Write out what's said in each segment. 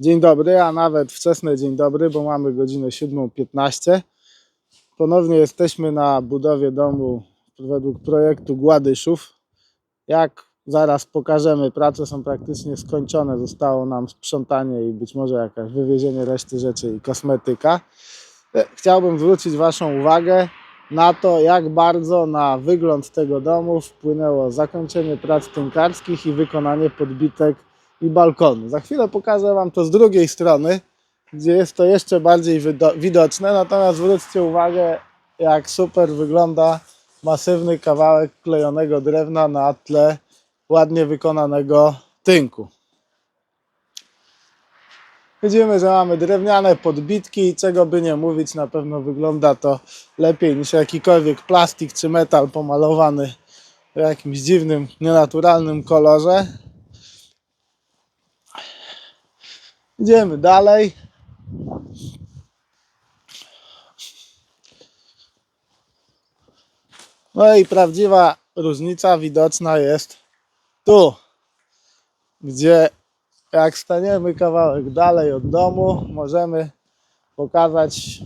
Dzień dobry, a nawet wczesny dzień dobry, bo mamy godzinę 7.15. Ponownie jesteśmy na budowie domu według projektu Gładyszów. Jak zaraz pokażemy, prace są praktycznie skończone. Zostało nam sprzątanie i być może jakaś wywiezienie reszty rzeczy i kosmetyka. E, Chciałbym zwrócić Waszą uwagę na to, jak bardzo na wygląd tego domu wpłynęło zakończenie prac tynkarskich i wykonanie podbitek i balkonu. Za chwilę pokażę Wam to z drugiej strony, gdzie jest to jeszcze bardziej wido- widoczne. Natomiast zwróćcie uwagę, jak super wygląda masywny kawałek klejonego drewna na tle ładnie wykonanego tynku. Widzimy, że mamy drewniane podbitki i czego by nie mówić, na pewno wygląda to lepiej niż jakikolwiek plastik czy metal pomalowany w jakimś dziwnym, nienaturalnym kolorze. Idziemy dalej. No i prawdziwa różnica widoczna jest tu, gdzie jak staniemy kawałek dalej od domu, możemy pokazać,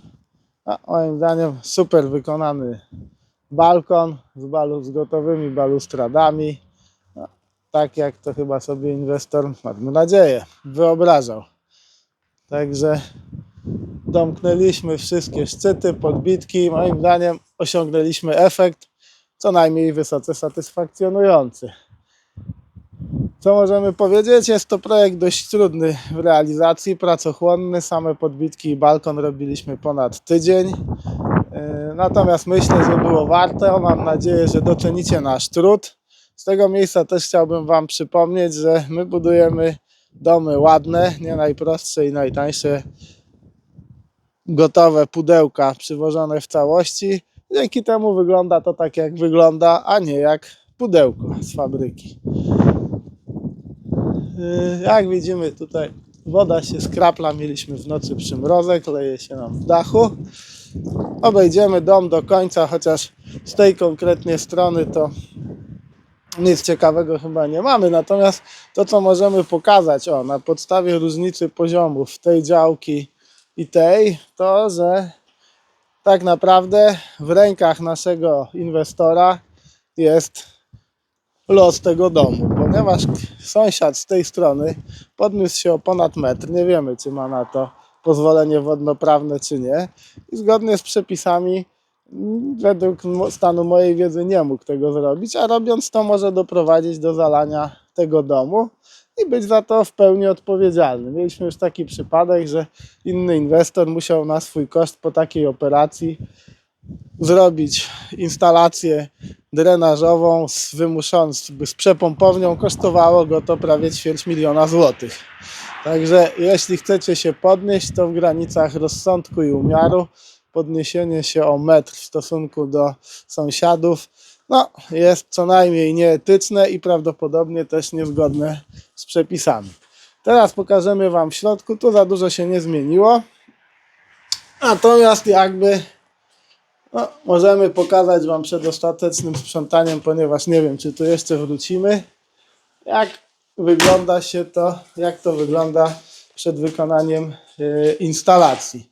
a moim zdaniem, super wykonany balkon z, balu, z gotowymi balustradami. No, tak jak to chyba sobie inwestor, mamy nadzieję, wyobrażał. Także domknęliśmy wszystkie szczyty, podbitki. Moim zdaniem osiągnęliśmy efekt co najmniej wysoce satysfakcjonujący. Co możemy powiedzieć? Jest to projekt dość trudny w realizacji, pracochłonny. Same podbitki i balkon robiliśmy ponad tydzień. Yy, Natomiast myślę, że było warte. Mam nadzieję, że docenicie nasz trud. Z tego miejsca też chciałbym Wam przypomnieć, że my budujemy domy ładne, nie najprostsze i najtańsze, gotowe pudełka przywożone w całości. Dzięki temu wygląda to tak, jak wygląda, a nie jak pudełko z fabryki. Yy, Jak widzimy tutaj woda się skrapla, mieliśmy w nocy przymrozek, leje się nam w dachu. Obejdziemy dom do końca, chociaż z tej konkretnie strony to nic ciekawego chyba nie mamy. Natomiast to, co możemy pokazać, o, na podstawie różnicy poziomów tej działki i tej, to, że tak naprawdę w rękach naszego inwestora jest los tego domu, ponieważ sąsiad z tej strony podniósł się o ponad metr. Nie wiemy, czy ma na to pozwolenie wodnoprawne, czy nie. I zgodnie z przepisami, według stanu mojej wiedzy, nie mógł tego zrobić, a robiąc to, może doprowadzić do zalania tego domu i być za to w pełni odpowiedzialny. Mieliśmy już taki przypadek, że inny inwestor musiał na swój koszt po takiej operacji zrobić instalację drenażową z wymuszoną, z przepompownią. Kosztowało go to prawie ćwierć miliona złotych. Także jeśli chcecie się podnieść, to w granicach rozsądku i umiaru podniesienie się o metr w stosunku do sąsiadów no, jest co najmniej nieetyczne i prawdopodobnie też niezgodne z przepisami. Teraz pokażemy Wam w środku. Tu za dużo się nie zmieniło. Natomiast jakby no, możemy pokazać Wam przed ostatecznym sprzątaniem, ponieważ nie wiem, czy tu jeszcze wrócimy, jak wygląda się to, jak to wygląda przed wykonaniem e, instalacji.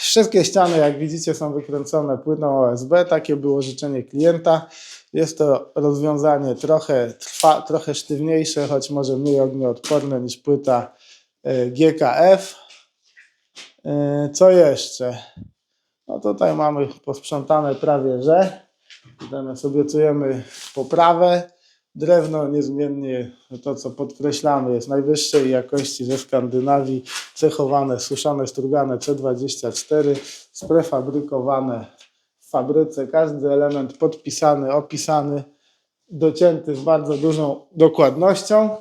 Wszystkie ściany, jak widzicie, są wykręcone płytą OSB. Takie było życzenie klienta. Jest to rozwiązanie trochę, trwa, trochę sztywniejsze, choć może mniej ognioodporne niż płyta e, GKF. E, Co jeszcze? No tutaj mamy posprzątane prawie że. Natomiast obiecujemy poprawę. Drewno niezmiennie, to co podkreślamy, jest najwyższej jakości ze Skandynawii, cechowane, suszone, strugane C24, sprefabrykowane w fabryce. Każdy element podpisany, opisany, docięty z bardzo dużą dokładnością.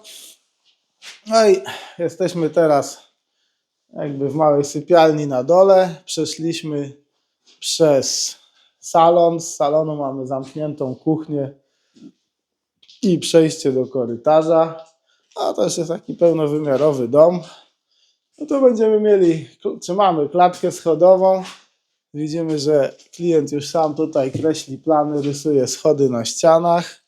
No i jesteśmy teraz jakby w małej sypialni na dole. Przeszliśmy przez salon. Z salonu mamy zamkniętą kuchnię i przejście do korytarza. A to jest taki pełnowymiarowy dom. No to będziemy mieli, czy mamy klatkę schodową. Widzimy, że klient już sam tutaj kreśli plany, rysuje schody na ścianach.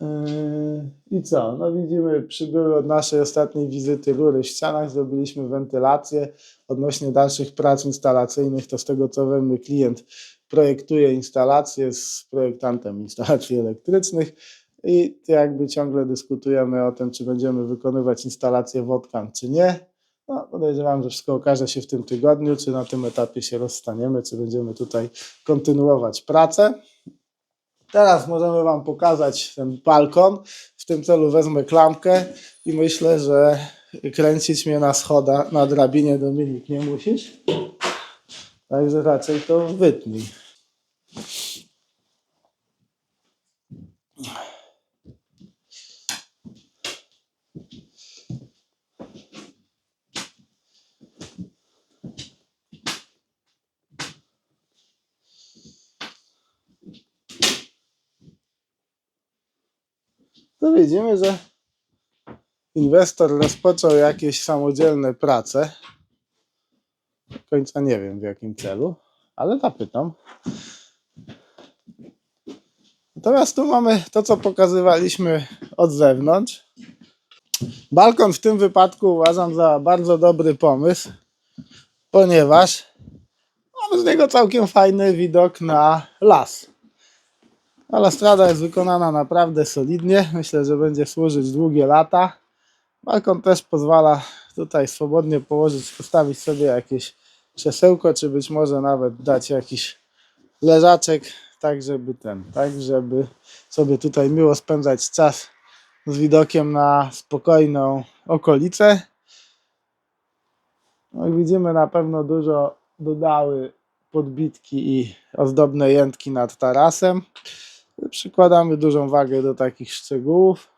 Yy, I co? No widzimy, przybyły od naszej ostatniej wizyty rury w ścianach, zrobiliśmy wentylację. Odnośnie dalszych prac instalacyjnych, to z tego co wiemy, klient projektuje instalacje z projektantem instalacji elektrycznych i jakby ciągle dyskutujemy o tym, czy będziemy wykonywać instalację wodkan, czy nie. No, podejrzewam, że wszystko okaże się w tym tygodniu, czy na tym etapie się rozstaniemy, czy będziemy tutaj kontynuować pracę. Teraz możemy Wam pokazać ten balkon. W tym celu wezmę klamkę i myślę, że kręcić mnie na schodach, na drabinie Dominik nie musisz. Także raczej to wytnij. To widzimy, że inwestor rozpoczął jakieś samodzielne prace. Końca nie wiem w jakim celu, ale zapytam. Natomiast tu mamy to, co pokazywaliśmy od zewnątrz. Balkon w tym wypadku uważam za bardzo dobry pomysł, ponieważ mamy z niego całkiem fajny widok na las. Alastrada jest wykonana naprawdę solidnie. Myślę, że będzie służyć długie lata. Balkon też pozwala tutaj swobodnie położyć, postawić sobie jakieś krzesełko, czy być może nawet dać jakiś leżaczek, tak żeby ten, tak żeby sobie tutaj miło spędzać czas z widokiem na spokojną okolicę. No i widzimy na pewno dużo dodały podbitki i ozdobne jętki nad tarasem. Przykładamy dużą wagę do takich szczegółów.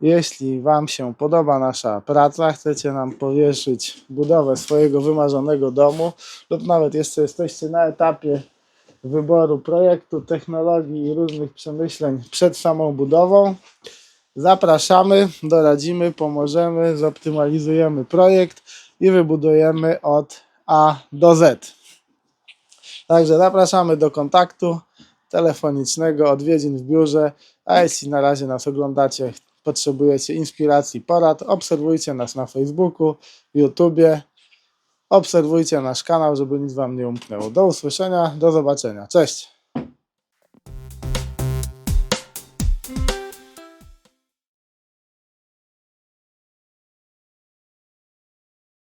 Jeśli Wam się podoba nasza praca, chcecie nam powierzyć budowę swojego wymarzonego domu, lub nawet jeszcze jesteście na etapie wyboru projektu, technologii i różnych przemyśleń przed samą budową, zapraszamy, doradzimy, pomożemy, zoptymalizujemy projekt i wybudujemy od A do Z. Także zapraszamy do kontaktu telefonicznego, odwiedzin w biurze, a jeśli na razie nas oglądacie, potrzebujecie inspiracji, porad, obserwujcie nas na Facebooku, YouTubie, obserwujcie nasz kanał, żeby nic Wam nie umknęło. Do usłyszenia, do zobaczenia. Cześć!